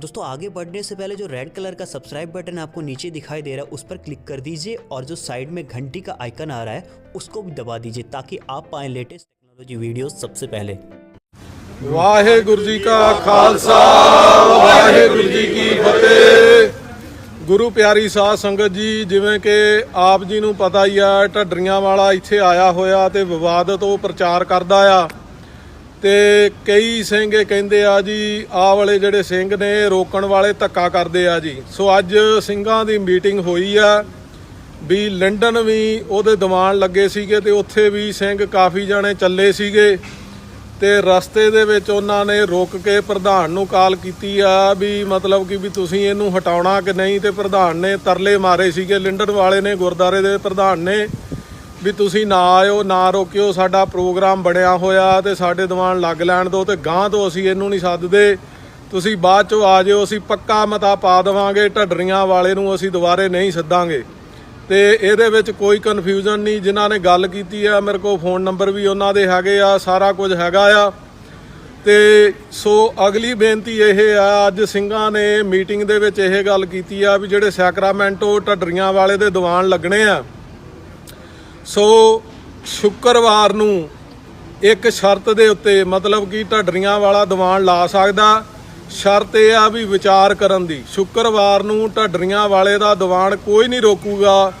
दोस्तों आगे बढ़ने से पहले जो रेड कलर का सब्सक्राइब बटन आपको नीचे दिखाई दे रहा है उस पर क्लिक कर दीजिए और जो साइड में घंटी का आइकन आ रहा है उसको भी दबा दीजिए ताकि आप पाएं लेटेस्ट टेक्नोलॉजी वीडियो सबसे पहले ਵਾਹਿਗੁਰੂ ਜੀ ਕਾ ਖਾਲਸਾ ਵਾਹਿਗੁਰੂ ਜੀ ਕੀ ਫਤਿਹ ਗੁਰੂ ਪਿਆਰੀ ਸਾਧ ਸੰਗਤ ਜੀ ਜਿਵੇਂ ਕਿ ਆਪ ਜੀ ਨੂੰ ਪਤਾ ਹੀ ਆ ਢੱਡਰੀਆਂ ਵਾਲਾ ਇੱਥੇ ਆਇਆ ਹੋਇਆ ਤੇ ਵਿਵਾਦਤ ਉਹ ਪ੍ਰਚਾਰ ਕਰਦਾ ਆ ਤੇ ਕਈ ਸਿੰਘ ਇਹ ਕਹਿੰਦੇ ਆ ਜੀ ਆ ਵਾਲੇ ਜਿਹੜੇ ਸਿੰਘ ਨੇ, ਰੋਕਣ ਵਾਲੇ ਧੱਕਾ ਕਰਦੇ ਆ ਜੀ। ਸੋ ਅੱਜ ਸਿੰਘਾਂ ਦੀ ਮੀਟਿੰਗ ਹੋਈ ਆ ਵੀ ਲੰਡਨ ਵੀ ਉਹਦੇ ਦੀਵਾਨ ਲੱਗੇ ਸੀਗੇ ਤੇ ਉੱਥੇ ਵੀ ਸਿੰਘ ਕਾਫੀ ਜਾਣੇ ਚੱਲੇ ਸੀਗੇ ਤੇ ਰਸਤੇ ਦੇ ਵਿੱਚ ਉਹਨਾਂ ਨੇ ਰੋਕ ਕੇ ਪ੍ਰਧਾਨ ਨੂੰ ਕਾਲ ਕੀਤੀ ਆ ਵੀ ਮਤਲਬ ਕਿ ਵੀ ਤੁਸੀਂ ਇਹਨੂੰ ਹਟਾਉਣਾ ਕਿ ਨਹੀਂ ਤੇ ਪ੍ਰਧਾਨ ਨੇ ਤਰਲੇ ਮਾਰੇ ਸੀਗੇ। ਲਿੰਡਨ ਵਾਲੇ ਨੇ ਗੁਰਦਾਰੇ ਦੇ ਪ੍ਰਧਾਨ ਨੇ ਵੀ ਤੁਸੀਂ ਨਾ ਆਇਓ, ਨਾ ਰੋਕਿਓ, ਸਾਡਾ ਪ੍ਰੋਗਰਾਮ ਬਣਿਆ ਹੋਇਆ ਤੇ ਸਾਡੇ ਦੀਵਾਨ ਲੱਗ ਲੈਣ ਦਿਓ ਤੇ ਗਾਂ ਤੋਂ ਅਸੀਂ ਇਹਨੂੰ ਨਹੀਂ ਸੱਦਦੇ। ਤੁਸੀਂ ਬਾਅਦ ਚੋਂ ਆ ਜਿਓ, ਅਸੀਂ ਪੱਕਾ ਮਤਾ ਪਾ ਦੇਵਾਂਗੇ, ਢੱਡਰੀਆਂ ਵਾਲੇ ਨੂੰ ਅਸੀਂ ਦੁਬਾਰੇ ਨਹੀਂ ਸੱਦਾਂਗੇ। ਤੇ ਇਹਦੇ ਵਿੱਚ ਕੋਈ ਕਨਫਿਊਜ਼ਨ ਨਹੀਂ, ਜਿਨ੍ਹਾਂ ਨੇ ਗੱਲ ਕੀਤੀ ਆ, ਮੇਰੇ ਕੋਲ ਫੋਨ ਨੰਬਰ ਵੀ ਉਹਨਾਂ ਦੇ ਹੈਗੇ ਆ, ਸਾਰਾ ਕੁਝ ਹੈਗਾ ਆ। ਤੇ ਸੋ ਅਗਲੀ ਬੇਨਤੀ ਇਹ ਆ, ਅੱਜ ਸਿੰਘਾਂ ਨੇ ਮੀਟਿੰਗ ਦੇ ਵਿੱਚ ਇਹ ਗੱਲ ਕੀਤੀ ਆ ਵੀ ਜਿਹੜੇ ਸੈਕਰਾਮੈਂਟੋ ਢੱਡਰੀਆਂ ਵਾਲੇ ਦੇ ਦੀਵਾਨ ਲੱਗਣੇ ਆ ਸੋ ਸ਼ੁੱਕਰਵਾਰ ਨੂੰ ਇੱਕ ਸ਼ਰਤ ਦੇ ਉੱਤੇ ਮਤਲਬ ਕਿ ਢੱਡਰੀਆਂ ਵਾਲਾ ਦੀਵਾਨ ਲਾ ਸਕਦਾ। ਸ਼ਰਤ ਇਹ ਆ ਵੀ ਵਿਚਾਰ ਕਰਨ ਦੀ। ਸ਼ੁੱਕਰਵਾਰ ਨੂੰ ਢੱਡਰੀਆਂ ਵਾਲੇ ਦਾ ਦੀਵਾਨ ਕੋਈ ਨਹੀਂ ਰੋਕੂਗਾ।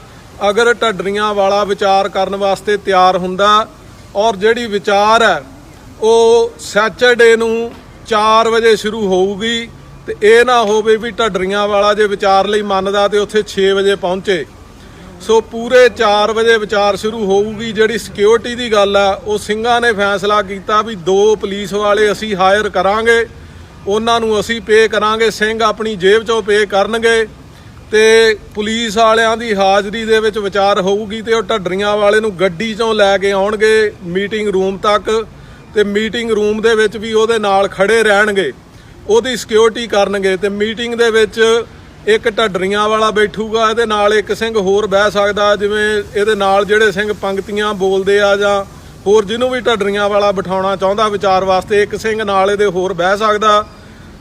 ਅਗਰ ਢੱਡਰੀਆਂ ਵਾਲਾ ਵਿਚਾਰ ਕਰਨ ਵਾਸਤੇ ਤਿਆਰ ਹੁੰਦਾ ਔਰ ਜਿਹੜੀ ਵਿਚਾਰ ਹੈ, ਉਹ ਸੈਚਰਡੇ ਨੂੰ 4 ਵਜੇ ਸ਼ੁਰੂ ਹੋਊਗੀ, ਤੇ ਇਹ ਨਾ ਹੋਵੇ ਵੀ ਢੱਡਰੀਆਂ ਵਾਲਾ ਜੇ ਵਿਚਾਰ ਲਈ ਮੰਨਦਾ ਤੇ ਉੱਥੇ 6 ਵਜੇ ਪਹੁੰਚੇ। ਸੋ ਪੂਰੇ 4 ਵਜੇ ਵਿਚਾਰ ਸ਼ੁਰੂ ਹੋਊਗੀ, ਜਿਹੜੀ ਸਿਕਿਉਰਿਟੀ ਦੀ ਗੱਲ ਆ, ਉਹ ਸਿੰਘਾਂ ਨੇ ਫੈਸਲਾ ਕੀਤਾ ਵੀ ਦੋ ਪੁਲਿਸ ਵਾਲੇ ਅਸੀਂ ਹਾਇਰ ਕਰਾਂਗੇ, ਉਹਨਾਂ ਨੂੰ ਅਸੀਂ ਪੇ ਕਰਾਂਗੇ, ਸਿੰਘ ਆਪਣੀ ਜੇਬ ਚੋਂ ਪੇ ਕਰਨਗੇ, ਤੇ ਪੁਲਿਸ ਵਾਲਿਆਂ ਦੀ ਹਾਜ਼ਰੀ ਦੇ ਵਿੱਚ ਵਿਚਾਰ ਹੋਊਗੀ ਤੇ ਉਹ ਢੱਡਰੀਆਂ ਵਾਲੇ ਨੂੰ ਗੱਡੀ ਚੋਂ ਲੈ ਕੇ ਆਉਣਗੇ ਮੀਟਿੰਗ ਰੂਮ ਤੱਕ, ਤੇ ਮੀਟਿੰਗ ਰੂਮ ਦੇ ਵਿੱਚ ਵੀ ਉਹਦੇ ਨਾਲ ਖੜੇ ਰਹਿਣਗੇ, ਉਹਦੀ ਸਿਕਿਉਰਿਟੀ ਕਰਨਗੇ, ਤੇ ਮੀਟਿੰਗ ਦੇ ਵਿੱਚ ਇੱਕ ਢੱਡਰੀਆਂ ਵਾਲਾ ਬੈਠੂਗਾ, ਇਹਦੇ ਨਾਲ ਇੱਕ ਸਿੰਘ ਹੋਰ ਬਹਿ ਸਕਦਾ, ਜਿਵੇਂ ਇਹਦੇ ਨਾਲ ਜਿਹੜੇ ਸਿੰਘ ਪੰਕਤੀਆਂ ਬੋਲਦੇ ਆ ਜਾਂ ਹੋਰ ਜਿਹਨੂੰ ਵੀ ਢੱਡਰੀਆਂ ਵਾਲਾ ਬਿਠਾਉਣਾ ਚਾਹੁੰਦਾ ਵਿਚਾਰ ਵਾਸਤੇ, ਇੱਕ ਸਿੰਘ ਨਾਲ ਇਹਦੇ ਹੋਰ ਬਹਿ ਸਕਦਾ।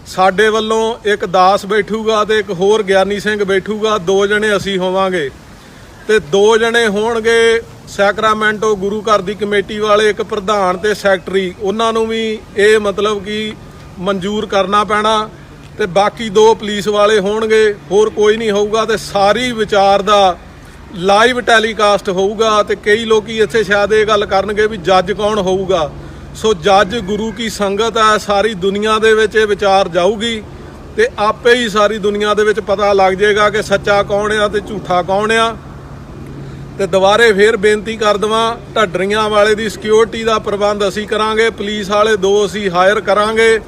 ਸਾਡੇ ਵੱਲੋਂ ਇੱਕ ਦਾਸ ਬੈਠੂਗਾ ਤੇ ਇੱਕ ਹੋਰ ਗਿਆਨੀ ਸਿੰਘ ਬੈਠੂਗਾ, ਦੋ ਜਣੇ ਅਸੀਂ ਹੋਵਾਂਗੇ। ਤੇ ਦੋ ਜਣੇ ਹੋਣਗੇ ਸੈਕਰਾਮੈਂਟੋ ਗੁਰੂ ਘਰ ਦੀ ਕਮੇਟੀ ਵਾਲੇ, ਇੱਕ ਪ੍ਰਧਾਨ ਤੇ ਸੈਕਟਰੀ। ਉਹਨਾਂ ਨੂੰ ਵੀ ਇਹ ਮਤਲਬ ਕਿ ਮਨਜ਼ੂਰ ਕਰਨਾ ਪੈਣਾ। ਤੇ ਬਾਕੀ ਦੋ ਪੁਲਿਸ ਵਾਲੇ ਹੋਣਗੇ, ਹੋਰ ਕੋਈ ਨਹੀਂ ਹੋਊਗਾ ਤੇ ਸਾਰੀ ਵਿਚਾਰ ਦਾ ਲਾਈਵ ਟੈਲੀਕਾਸਟ ਹੋਊਗਾ ਤੇ ਕਈ ਲੋਕੀ ਇੱਥੇ ਸ਼ਾਇਦ ਇਹ ਗੱਲ ਕਰਨਗੇ ਵੀ ਜੱਜ ਕੌਣ ਹੋਊਗਾ। ਸੋ ਜੱਜ ਗੁਰੂ ਕੀ ਸੰਗਤ ਹੈ ਸਾਰੀ ਦੁਨੀਆ ਦੇ ਵਿੱਚ ਇਹ ਵਿਚਾਰ ਜਾਊਗੀ ਤੇ ਆਪੇ ਹੀ ਸਾਰੀ ਦੁਨੀਆ ਦੇ ਵਿੱਚ ਪਤਾ ਲੱਗ ਜਾਏਗਾ ਕਿ ਸੱਚਾ ਕੌਣ ਆ ਤੇ ਝੂਠਾ ਕੌਣ ਆ। ਤੇ ਦੁਬਾਰੇ ਫੇਰ ਬੇਨਤੀ ਕਰ ਦਵਾਂ, ਢੱਡਰੀਆਂ ਵਾਲੇ ਦੀ ਸਿਕਿਉਰਿਟੀ ਦਾ ਪ੍ਰਬੰਧ ਅਸੀਂ ਕਰਾਂਗੇ, ਪੁਲਿਸ ਵਾਲੇ ਦੋ ਅਸੀਂ ਹਾਇਰ ਕਰਾਂਗੇ।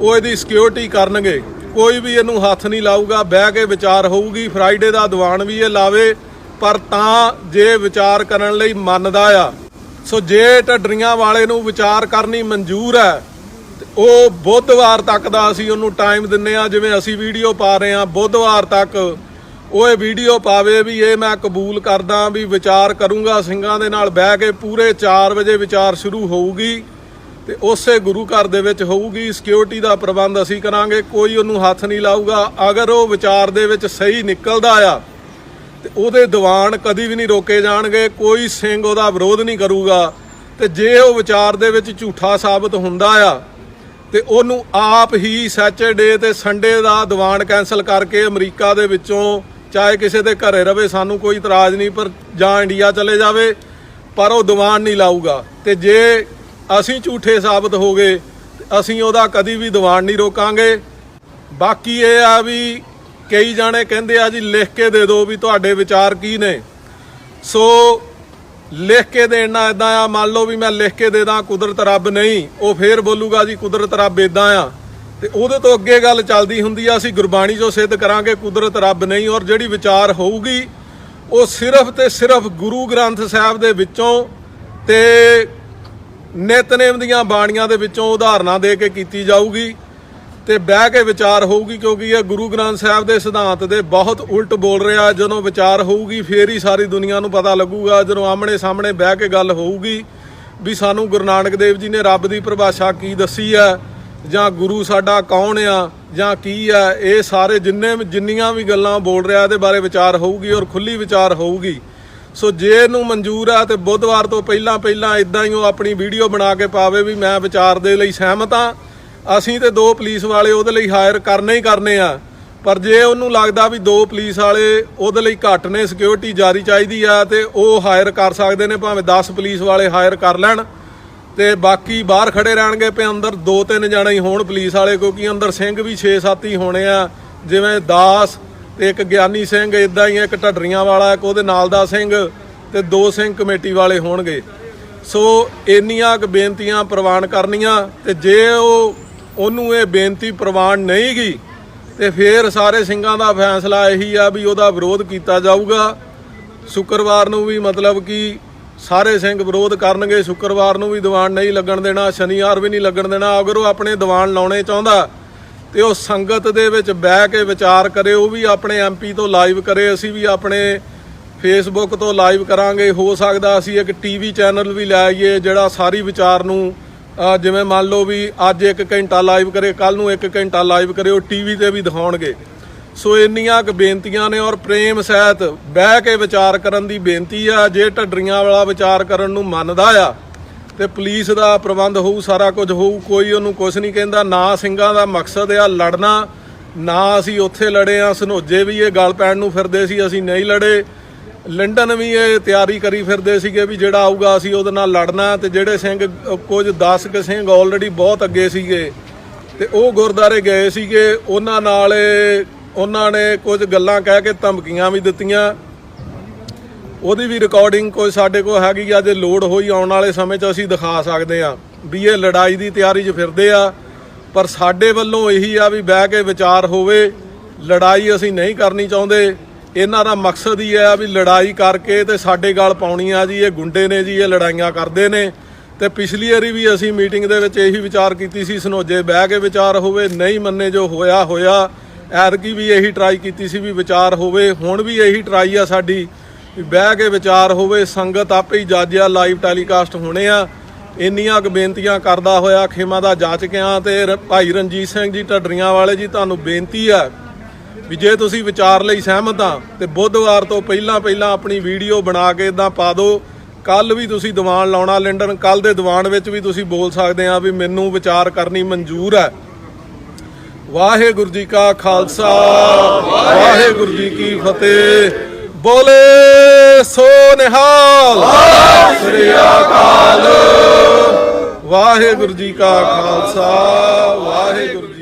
ਉਹ ਇਹਦੀ ਸਿਕਿਉਰਿਟੀ ਕਰਨਗੇ। ਕੋਈ ਵੀ ਇਹਨੂੰ ਹੱਥ ਨਹੀਂ ਲਾਊਗਾ, ਬਹਿ ਕੇ ਵਿਚਾਰ ਹੋਊਗੀ। ਫਰਾਈਡੇ ਦਾ ਦੀਵਾਨ ਵੀ ਇਹ ਲਾਵੇ, ਪਰ ਤਾਂ ਜੇ ਵਿਚਾਰ ਕਰਨ ਲਈ ਮੰਨਦਾ ਆ। ਸੋ ਜੇ ਢੱਡਰੀਆਂ ਵਾਲੇ ਨੂੰ ਵਿਚਾਰ ਕਰਨੀ ਮਨਜ਼ੂਰ ਹੈ ਉਹ ਬੁੱਧਵਾਰ ਤੱਕ ਦਾ ਅਸੀਂ ਉਹਨੂੰ ਟਾਈਮ ਦਿੰਨੇ ਆ, ਜਿਵੇਂ ਅਸੀਂ ਵੀਡੀਓ ਪਾ ਰਹੇ ਆ ਬੁੱਧਵਾਰ ਤੱਕ ਉਹ ਇਹ ਵੀਡੀਓ ਪਾਵੇ ਵੀ ਇਹ ਮੈਂ ਕਬੂਲ ਕਰਦਾ ਵੀ ਵਿਚਾਰ ਕਰੂੰਗਾ, ਸਿੰਘਾਂ ਦੇ ਨਾਲ ਬਹਿ ਕੇ ਪੂਰੇ 4 ਵਜੇ ਵਿਚਾਰ ਸ਼ੁਰੂ ਹੋਊਗੀ। ਤੇ ਉਸੇ ਗੁਰੂ ਘਰ ਦੇ ਵਿੱਚ ਹੋਊਗੀ ਸਿਕਿਉਰਿਟੀ ਦਾ ਪ੍ਰਬੰਧ ਅਸੀਂ ਕਰਾਂਗੇ, ਕੋਈ ਉਹਨੂੰ ਹੱਥ ਨਹੀਂ ਲਾਊਗਾ। ਅਗਰ ਉਹ ਵਿਚਾਰ ਦੇ ਵਿੱਚ ਸਹੀ ਨਿਕਲਦਾ ਆ, ਤੇ ਉਹਦੇ ਦੀਵਾਨ ਕਦੀ ਵੀ ਨਹੀਂ ਰੋਕੇ ਜਾਣਗੇ, ਕੋਈ ਸਿੰਘ ਉਹਦਾ ਵਿਰੋਧ ਨਹੀਂ ਕਰੂਗਾ। ਤੇ ਜੇ ਉਹ ਵਿਚਾਰ ਦੇ ਵਿੱਚ ਝੂਠਾ ਸਾਬਤ ਹੁੰਦਾ ਆ, ਤੇ ਉਹਨੂੰ ਆਪ ਹੀ ਸੈਚਰਡੇ ਤੇ ਸੰਡੇ ਦਾ ਦੀਵਾਨ ਕੈਨਸਲ ਕਰਕੇ ਅਮਰੀਕਾ ਦੇ ਵਿੱਚੋਂ, ਚਾਹੇ ਕਿਸੇ ਦੇ ਘਰੇ ਰਵੇ, ਸਾਨੂੰ ਕੋਈ ਇਤਰਾਜ਼ ਨਹੀਂ, ਪਰ ਜਾਂ ਇੰਡੀਆ ਚਲੇ ਜਾਵੇ, ਪਰ ਉਹ ਦੀਵਾਨ ਨਹੀਂ ਲਾਊਗਾ। ਤੇ ਜੇ ਅਸੀਂ ਝੂਠੇ ਸਾਬਤ ਹੋ ਗਏ, ਅਸੀਂ ਉਹਦਾ ਕਦੀ ਵੀ ਦੀਵਾਨ ਨਹੀਂ ਰੋਕਾਂਗੇ। ਬਾਕੀ ਇਹ ਆ ਵੀ ਕਈ ਜਾਣੇ ਕਹਿੰਦੇ ਆ ਜੀ, ਲਿਖ ਕੇ ਦੇ ਦਿਓ ਵੀ ਤੁਹਾਡੇ ਵਿਚਾਰ ਕੀ ਨੇ। ਸੋ ਲਿਖ ਕੇ ਦੇਣਾ ਇਦਾਂ ਆ, ਮੰਨ ਲਓ ਵੀ ਮੈਂ ਲਿਖ ਕੇ ਦੇ ਦਾਂ, ਕੁਦਰਤ ਰੱਬ ਨਹੀਂ, ਉਹ ਫੇਰ ਬੋਲੂਗਾ ਜੀ, ਕੁਦਰਤ ਰੱਬ ਇਦਾਂ ਆ। ਤੇ ਉਹਦੇ ਤੋਂ ਅੱਗੇ ਗੱਲ ਚੱਲਦੀ ਹੁੰਦੀ ਆ, ਅਸੀਂ ਗੁਰਬਾਣੀ ਚੋਂ ਸਿੱਧ ਕਰਾਂਗੇ, ਕੁਦਰਤ ਰੱਬ ਨਹੀਂ, ਔਰ ਜਿਹੜੀ ਵਿਚਾਰ ਹੋਊਗੀ, ਉਹ ਸਿਰਫ ਤੇ ਸਿਰਫ ਗੁਰੂ ਗ੍ਰੰਥ ਸਾਹਿਬ ਦੇ ਵਿੱਚੋਂ ਤੇ ਨਿਤਨੇਮ ਦੀਆਂ ਬਾਣੀਆਂ ਦੇ ਵਿੱਚੋਂ ਉਦਾਹਰਨਾਂ ਦੇ ਕੇ ਕੀਤੀ ਜਾਊਗੀ ਤੇ ਬਹਿ ਕੇ ਵਿਚਾਰ ਹੋਊਗੀ ਕਿਉਂਕਿ ਇਹ ਗੁਰੂ ਗ੍ਰੰਥ ਸਾਹਿਬ ਦੇ ਸਿਧਾਂਤ ਦੇ ਬਹੁਤ ਉਲਟ ਬੋਲ ਰਿਹਾ। ਜਦੋਂ ਵਿਚਾਰ ਹੋਊਗੀ, ਫੇਰ ਹੀ ਸਾਰੀ ਦੁਨੀਆ ਨੂੰ ਪਤਾ ਲੱਗੂਗਾ। ਜਦੋਂ ਆਮਣੇ ਸਾਹਮਣੇ ਬਹਿ ਕੇ ਗੱਲ ਹੋਊਗੀ ਵੀ ਸਾਨੂੰ ਗੁਰੂ ਨਾਨਕ ਦੇਵ ਜੀ ਨੇ ਰੱਬ ਦੀ ਪਰਿਭਾਸ਼ਾ ਕੀ ਦੱਸੀ ਹੈ, ਜਾਂ ਗੁਰੂ ਸਾਡਾ ਕੌਣ ਆ, ਜਾਂ ਕੀ ਆ ਇਹ ਸਾਰੇ ਜਿੰਨੇ ਵੀ- ਜਿੰਨੀਆਂ ਵੀ ਗੱਲਾਂ ਬੋਲ ਰਿਹਾ, ਇਹਦੇ ਬਾਰੇ ਵਿਚਾਰ ਹੋਊਗੀ ਔਰ ਖੁੱਲੀ ਵਿਚਾਰ ਹੋਊਗੀ। ਸੋ ਜੇ ਇਹਨੂੰ ਮਨਜ਼ੂਰ ਆ ਤੇ ਬੁੱਧਵਾਰ ਤੋਂ ਪਹਿਲਾਂ ਪਹਿਲਾਂ ਇਦਾਂ ਹੀ ਉਹ ਆਪਣੀ ਵੀਡੀਓ ਬਣਾ ਕੇ ਪਾਵੇ ਵੀ ਮੈਂ ਵਿਚਾਰ ਦੇ ਲਈ ਸਹਿਮਤ ਆ। ਅਸੀਂ ਤੇ ਦੋ ਪੁਲਿਸ ਵਾਲੇ ਉਹਦੇ ਲਈ ਹਾਇਰ ਕਰਨੇ ਹੀ ਕਰਨੇ ਆ। ਪਰ ਜੇ ਉਹਨੂੰ ਲੱਗਦਾ ਵੀ ਦੋ ਪੁਲਿਸ ਵਾਲੇ ਉਹਦੇ ਲਈ ਘੱਟ ਨੇ ਸਿਕਿਉਰਿਟੀ ਜਾਰੀ ਚਾਹੀਦੀ ਆ ਤੇ ਉਹ ਹਾਇਰ ਕਰ ਸਕਦੇ ਨੇ, ਭਾਵੇਂ 10 ਪੁਲਿਸ ਵਾਲੇ ਹਾਇਰ ਕਰ ਲੈਣ। ਤੇ ਬਾਕੀ ਬਾਹਰ ਖੜੇ ਰਹਿਣਗੇ ਪਏ ਅੰਦਰ ਦੋ ਤਿੰਨ ਜਾਣੇ ਹੀ ਹੋਣ ਪੁਲਿਸ ਵਾਲੇ, ਕਿਉਂਕਿ ਅੰਦਰ ਸਿੰਘ ਵੀ 6-7 ਹੀ ਹੋਣੇ ਆ। ਜਿਵੇਂ ਦਾਸ ਤੇ ਇੱਕ ਗਿਆਨੀ ਸਿੰਘ ਇਦਾਂ ਹੀ ਇੱਕ ਢੱਡਰੀਆਂ ਵਾਲਾ, ਇੱਕ ਉਹਦੇ ਨਾਲ ਦਾ ਸਿੰਘ ਤੇ ਦੋ ਸਿੰਘ ਕਮੇਟੀ ਵਾਲੇ ਹੋਣਗੇ। ਸੋ ਇੰਨੀਆਂ ਕੁ ਬੇਨਤੀਆਂ ਪ੍ਰਵਾਨ ਕਰਨੀਆਂ ਤੇ ਜੇ ਉਹ, ਉਹਨੂੰ ਇਹ ਬੇਨਤੀ ਪ੍ਰਵਾਨ ਨਹੀਂ ਗਈ ਤੇ ਫਿਰ ਸਾਰੇ ਸਿੰਘਾਂ ਦਾ ਫੈਸਲਾ ਇਹੀ ਆ ਵੀ ਉਹਦਾ ਵਿਰੋਧ ਕੀਤਾ ਜਾਊਗਾ। ਸ਼ੁੱਕਰਵਾਰ ਨੂੰ ਵੀ ਮਤਲਬ ਕਿ ਸਾਰੇ ਸਿੰਘ ਵਿਰੋਧ ਕਰਨਗੇ, ਸ਼ੁੱਕਰਵਾਰ ਨੂੰ ਵੀ ਦੀਵਾਨ ਨਹੀਂ ਲੱਗਣ ਦੇਣਾ, ਸ਼ਨੀਵਾਰ ਵੀ ਨਹੀਂ ਲੱਗਣ ਦੇਣਾ। ਅਗਰ ਉਹ ਆਪਣੇ ਦੀਵਾਨ ਲਾਉਣੇ ਚਾਹੁੰਦਾ ਤੇ ਉਹ ਸੰਗਤ ਦੇ ਵਿੱਚ ਬਹਿ ਕੇ ਵਿਚਾਰ ਕਰੇ, ਉਹ ਵੀ ਆਪਣੇ ਐਮਪੀ ਤੋਂ ਲਾਈਵ ਕਰੇ, ਅਸੀਂ ਵੀ ਆਪਣੇ ਫੇਸਬੁੱਕ ਤੋਂ ਲਾਈਵ ਕਰਾਂਗੇ। ਹੋ ਸਕਦਾ ਅਸੀਂ ਇੱਕ ਟੀਵੀ ਚੈਨਲ ਵੀ ਲੈ ਆਈਏ, ਜਿਹੜਾ ਸਾਰੀ ਵਿਚਾਰ ਨੂੰ ਜਿਵੇਂ ਮੰਨ ਲਓ ਵੀ ਅੱਜ 1 ਘੰਟਾ ਲਾਈਵ ਕਰੇ ਕੱਲ ਨੂੰ 1 ਘੰਟਾ ਲਾਈਵ ਕਰੇ, ਉਹ ਟੀਵੀ ਤੇ ਵੀ ਦਿਖਾਉਣਗੇ। ਸੋ ਇੰਨੀਆਂ ਕੁ ਬੇਨਤੀਆਂ ਨੇ ਔਰ ਪ੍ਰੇਮ ਸਹਿਤ ਬਹਿ ਕੇ ਵਿਚਾਰ ਕਰਨ ਦੀ ਬੇਨਤੀ ਆ, ਜੇ ਢੱਡਰੀਆਂ ਵਾਲਾ ਵਿਚਾਰ ਕਰਨ ਨੂੰ ਮੰਨਦਾ ਆ ਤੇ ਪੁਲਿਸ ਦਾ ਪ੍ਰਬੰਧ ਹੋਊ, ਸਾਰਾ ਕੁਝ ਹੋਊ, ਕੋਈ ਉਹਨੂੰ ਕੁਝ ਨਹੀਂ ਕਹਿੰਦਾ, ਨਾ ਸਿੰਘਾਂ ਦਾ ਮਕਸਦ ਆ ਲੜਨਾ, ਨਾ ਅਸੀਂ ਉੱਥੇ ਲੜੇ ਆ, ਸਨੋਜੇ ਵੀ ਇਹ ਗੱਲ ਪੈਣ ਨੂੰ ਫਿਰਦੇ ਸੀ, ਅਸੀਂ ਨਹੀਂ ਲੜੇ। ਲੰਡਨ ਵੀ ਇਹ ਤਿਆਰੀ ਕਰੀ ਫਿਰਦੇ ਸੀਗੇ ਵੀ ਜਿਹੜਾ ਆਊਗਾ ਅਸੀਂ ਉਹਦੇ ਨਾਲ ਲੜਨਾ, ਤੇ ਜਿਹੜੇ ਸਿੰਘ, ਕੁਝ 10 ਕੁ ਸਿੰਘ ਆਲਰੇਡੀ ਬਹੁਤ ਅੱਗੇ ਸੀਗੇ, ਤੇ ਉਹ ਗੁਰਦਾਰੇ ਗਏ ਸੀਗੇ, ਉਹਨਾਂ ਨਾਲ ਉਹਨਾਂ ਨੇ ਕੁਝ ਗੱਲਾਂ ਕਹਿ ਕੇ ਧਮਕੀਆਂ ਵੀ ਦਿੱਤੀਆਂ। ਉਹਦੀ ਵੀ ਰਿਕਾਰਡਿੰਗ ਕੋਈ ਸਾਡੇ ਕੋਲ ਹੈਗੀ ਆ, ਜੇ ਲੋਡ ਹੋਈ ਆਉਣ ਵਾਲੇ ਸਮੇਂ 'ਚ ਅਸੀਂ ਦਿਖਾ ਸਕਦੇ ਆ ਵੀ ਇਹ ਲੜਾਈ ਦੀ ਤਿਆਰੀ 'ਚ ਫਿਰਦੇ ਆ। ਪਰ ਸਾਡੇ ਵੱਲੋਂ ਇਹੀ ਆ ਵੀ ਬਹਿ ਕੇ ਵਿਚਾਰ ਹੋਵੇ, ਲੜਾਈ ਅਸੀਂ ਨਹੀਂ ਕਰਨੀ ਚਾਹੁੰਦੇ। ਇਹਨਾਂ ਦਾ ਮਕਸਦ ਹੀ ਆ ਵੀ ਲੜਾਈ ਕਰਕੇ ਤੇ ਸਾਡੇ ਗਾਲ ਪਾਉਣੀ ਆ ਜੀ, ਇਹ ਗੁੰਡੇ ਨੇ ਜੀ, ਇਹ ਲੜਾਈਆਂ ਕਰਦੇ ਨੇ। ਤੇ ਪਿਛਲੀ ਵਾਰੀ ਵੀ ਅਸੀਂ ਮੀਟਿੰਗ ਦੇ ਵਿੱਚ ਇਹੀ ਵਿਚਾਰ ਕੀਤੀ ਸੀ, ਸਨੋਜੇ ਬਹਿ ਕੇ ਵਿਚਾਰ ਹੋਵੇ, ਨਹੀਂ ਮੰਨੇ ਜੋ ਹੋਇਆ ਹੋਇਆ। ਐਤਕੀ ਵੀ ਇਹੀ ਟਰਾਈ ਕੀਤੀ ਸੀ ਵੀ ਵਿਚਾਰ ਹੋਵੇ, ਹੁਣ ਵੀ ਇਹੀ ਟਰਾਈ ਆ ਸਾਡੀ। ਵੀ ਬਹਿ ਕੇ ਵਿਚਾਰ ਹੋਵੇ, ਸੰਗਤ ਆਪੇ ਹੀ ਜਾਜਿਆ ਲਾਈਵ ਟੈਲੀਕਾਸਟ ਹੋਣੇ ਆ। ਇੰਨੀਆਂ ਕੁ ਬੇਨਤੀਆਂ ਕਰਦਾ ਹੋਇਆ, ਖੇਮਾ ਦਾ ਜਾਚਕਿਆਂ ਤੇ ਰ- ਭਾਈ ਰਣਜੀਤ ਸਿੰਘ ਜੀ ਢੱਡਰੀਆਂ ਵਾਲੇ ਜੀ, ਤੁਹਾਨੂੰ ਬੇਨਤੀ ਆ ਵੀ ਜੇ ਤੁਸੀਂ ਵਿਚਾਰ ਲਈ ਸਹਿਮਤ ਆ ਤੇ ਬੁੱਧਵਾਰ ਤੋਂ ਪਹਿਲਾਂ ਪਹਿਲਾਂ ਆਪਣੀ ਵੀਡੀਓ ਬਣਾ ਕੇ ਇਦਾਂ ਪਾ ਦਿਓ। ਕੱਲ ਵੀ ਤੁਸੀਂ ਦੀਵਾਨ ਲਾਉਣਾ, ਲਿੰਡਨ ਕੱਲ ਦੇ ਦੀਵਾਨ ਵਿੱਚ ਵੀ ਤੁਸੀਂ ਬੋਲ ਸਕਦੇ ਆ ਵੀ ਮੈਨੂੰ ਵਿਚਾਰ ਕਰਨੀ ਮਨਜ਼ੂਰ ਹੈ ਵਾਹਿਗੁਰੂ ਜੀ ਕਾ ਖਾਲਸਾ, ਵਾਹਿਗੁਰੂ ਜੀ ਕੀ ਫਤਿਹ। ਬੋਲੇ ਸੋ ਨਿਹਾਲ। ਸ੍ਰੀ ਅਕਾਲ ਵਾਹਿਗੁਰੂ ਜੀ ਕਾ ਖਾਲਸਾ ਵਾਹਿਗੁਰੂ ਜੀ